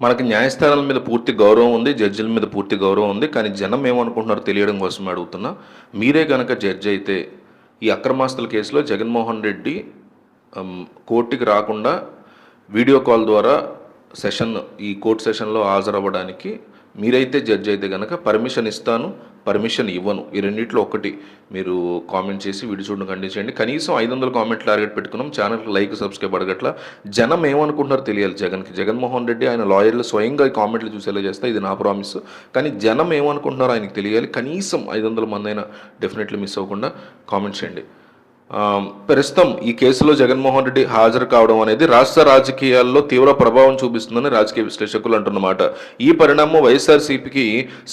మనకి న్యాయస్థానాల మీద పూర్తి గౌరవం ఉంది జడ్జిల మీద పూర్తి గౌరవం ఉంది కానీ జనం ఏమనుకుంటున్నారో తెలియడం కోసం అడుగుతున్నా మీరే కనుక జడ్జి అయితే ఈ అక్రమాస్తుల కేసులో జగన్మోహన్ రెడ్డి కోర్టుకి రాకుండా వీడియో కాల్ ద్వారా సెషన్ ఈ కోర్టు సెషన్లో హాజరవ్వడానికి మీరైతే జడ్జి అయితే కనుక పర్మిషన్ ఇస్తాను పర్మిషన్ ఇవ్వను. ఈ రెండింటిలో ఒకటి మీరు కామెంట్ చేసి వీడియో చూడడం ఖండించండి. కనీసం ఐదు వందల కామెంట్ టార్గెట్ పెట్టుకున్నాం. ఛానల్కి లైక్ సబ్స్క్రైబ్ అడగట్ల. జనం ఏమనుకుంటున్నారో తెలియాలి జగన్కి. జగన్మోహన్ రెడ్డి ఆయన లాయర్లు స్వయంగా ఈ కామెంట్లు చూసేలా చేస్తే. ఇది నా ప్రామిస్ కానీ జనం ఏమనుకుంటున్నారో ఆయనకు తెలియాలి. కనీసం ఐదు వందల మంది అయినా డెఫినెట్లీ మిస్ అవ్వకుండా కామెంట్ చేయండి. ప్రస్తుతం ఈ కేసులో జగన్మోహన్ రెడ్డి హాజరు కావడం అనేది రాష్ట్ర రాజకీయాల్లో తీవ్ర ప్రభావం చూపిస్తుందని రాజకీయ విశ్లేషకులు అంటున్నమాట. ఈ పరిణామం వైఎస్ఆర్సీపీకి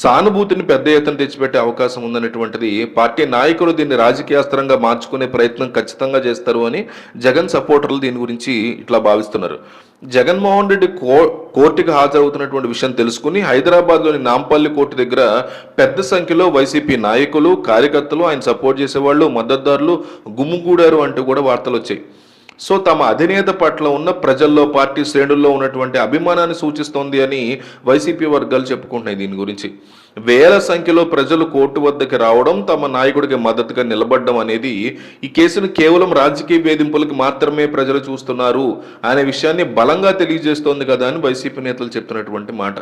సానుభూతిని పెద్ద ఎత్తున తెచ్చిపెట్టే అవకాశం ఉందనేటువంటిది పార్టీ నాయకులు దీన్ని రాజకీయాస్త్రంగా మార్చుకునే ప్రయత్నం ఖచ్చితంగా చేస్తారు అని జగన్ సపోర్టర్లు దీని గురించి ఇట్లా భావిస్తున్నారు. జగన్మోహన్ రెడ్డి కో కోర్టుకి హాజరవుతున్నటువంటి విషయం తెలుసుకుని హైదరాబాద్లోని నాంపల్లి కోర్టు దగ్గర పెద్ద సంఖ్యలో వైసీపీ నాయకులు కార్యకర్తలు ఆయన సపోర్ట్ చేసేవాళ్ళు మద్దతుదారులు గుమ్ముగూడారు అంటూ కూడా వార్తలు వచ్చాయి. సో తమ అధినేత పట్ల ఉన్న ప్రజల్లో పార్టీ శ్రేణుల్లో ఉన్నటువంటి అభిమానాన్ని సూచిస్తోంది అని వైసీపీ వర్గాలు చెప్పుకుంటున్నాయి దీని గురించి. వేల సంఖ్యలో ప్రజలు కోర్టు వద్దకు రావడం తమ నాయకుడికి మద్దతుగా నిలబడడం అనేది ఈ కేసును కేవలం రాజకీయ వేధింపులకు మాత్రమే ప్రజలు చూస్తున్నారు అనే విషయాన్ని బలంగా తెలియజేస్తోంది కదా అని వైసీపీ నేతలు చెప్తున్నటువంటి మాట.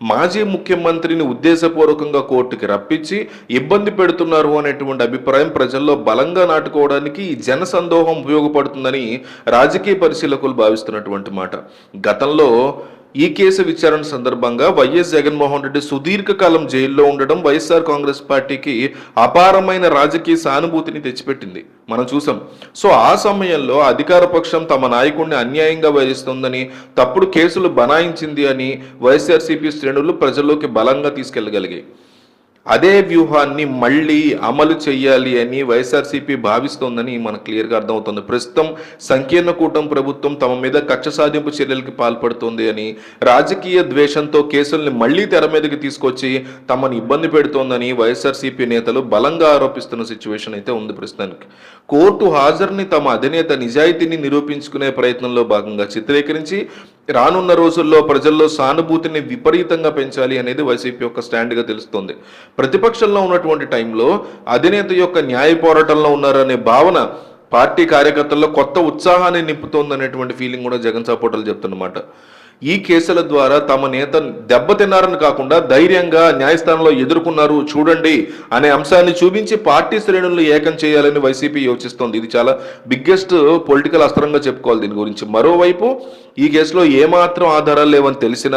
మాజీ ముఖ్యమంత్రిని ఉద్దేశపూర్వకంగా కోర్టుకి రప్పించి ఇబ్బంది పెడుతున్నారు అనేటువంటి అభిప్రాయం ప్రజల్లో బలంగా నాటుకోవడానికి ఈ జన సందోహం ఉపయోగపడుతుందని రాజకీయ పరిశీలకులు భావిస్తున్నటువంటి మాట. గతంలో ఈ కేసు విచారణ సందర్భంగా వైఎస్ జగన్మోహన్ రెడ్డి సుదీర్ఘకాలం జైల్లో ఉండడం వైఎస్ఆర్ కాంగ్రెస్ పార్టీకి అపారమైన రాజకీయ సానుభూతిని తెచ్చిపెట్టింది. మనం చూసాం. సో ఆ సమయంలో అధికార పక్షం తమ నాయకుడిని అన్యాయంగా వహిస్తుందని తప్పుడు కేసులు బనాయించింది అని వైఎస్ఆర్సీపీ శ్రేణులు ప్రజల్లోకి బలంగా తీసుకెళ్ళగలిగాయి అదే వ్యూహాన్ని మళ్ళీ అమలు చేయాలి అని వైఎస్ఆర్సీపీ భావిస్తోందని మనకు క్లియర్గా అర్థమవుతుంది. ప్రస్తుతం సంకీర్ణ కూటమి ప్రభుత్వం తమ మీద కక్ష సాధింపు చర్యలకి పాల్పడుతోంది అని రాజకీయ ద్వేషంతో కేసుల్ని మళ్ళీ తెర మీదకి తీసుకొచ్చి తమను ఇబ్బంది పెడుతోందని వైఎస్ఆర్సీపీ నేతలు బలంగా ఆరోపిస్తున్న సిచ్యువేషన్ అయితే ఉంది ప్రస్తుతానికి. కోర్టు హాజరుని తమ అధినేత నిజాయితీని నిరూపించుకునే ప్రయత్నంలో భాగంగా చిత్రీకరించి రానున్న రోజుల్లో ప్రజల్లో సానుభూతిని విపరీతంగా పెంచాలి అనేది వైసీపీ యొక్క స్టాండ్గా తెలుస్తుంది. ప్రతిపక్షంలో ఉన్నటువంటి టైంలో అధినేత యొక్క న్యాయ పోరాటంలో ఉన్నారనే భావన పార్టీ కార్యకర్తల్లో కొత్త ఉత్సాహాన్ని నింపుతోందనేటువంటి ఫీలింగ్ కూడా జగన్ సపోర్టర్లు చెప్తున్నమాట. ఈ కేసుల ద్వారా తమ నేత దెబ్బతిన్నారని కాకుండా ధైర్యంగా న్యాయస్థానంలో ఎదుర్కొన్నారు. చూడండి అనే అంశాన్ని చూపించి పార్టీ శ్రేణులను ఏకం చేయాలని వైసీపీ యోచిస్తోంది. ఇది చాలా బిగ్గెస్ట్ పొలిటికల్ అస్త్రంగా చెప్పుకోవాలి దీని గురించి. మరోవైపు ఈ కేసులో ఏమాత్రం ఆధారాలు లేవని తెలిసిన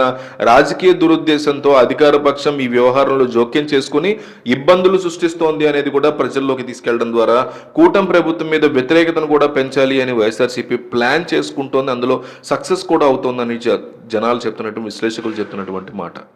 రాజకీయ దురుద్దేశంతో అధికార పక్షం ఈ వ్యవహారంలో జోక్యం చేసుకుని ఇబ్బందులు సృష్టిస్తోంది అనేది కూడా ప్రజల్లోకి తీసుకెళ్ళడం ద్వారా కూటమి ప్రభుత్వం మీద వ్యతిరేకతను కూడా పెంచాలి అని వైఎస్ఆర్సీపీ ప్లాన్ చేసుకుంటోంది. అందులో సక్సెస్ కూడా అవుతోందని జనాలు చెప్తున్నట్టు విశ్లేషకులు చెప్తున్నటువంటి మాట.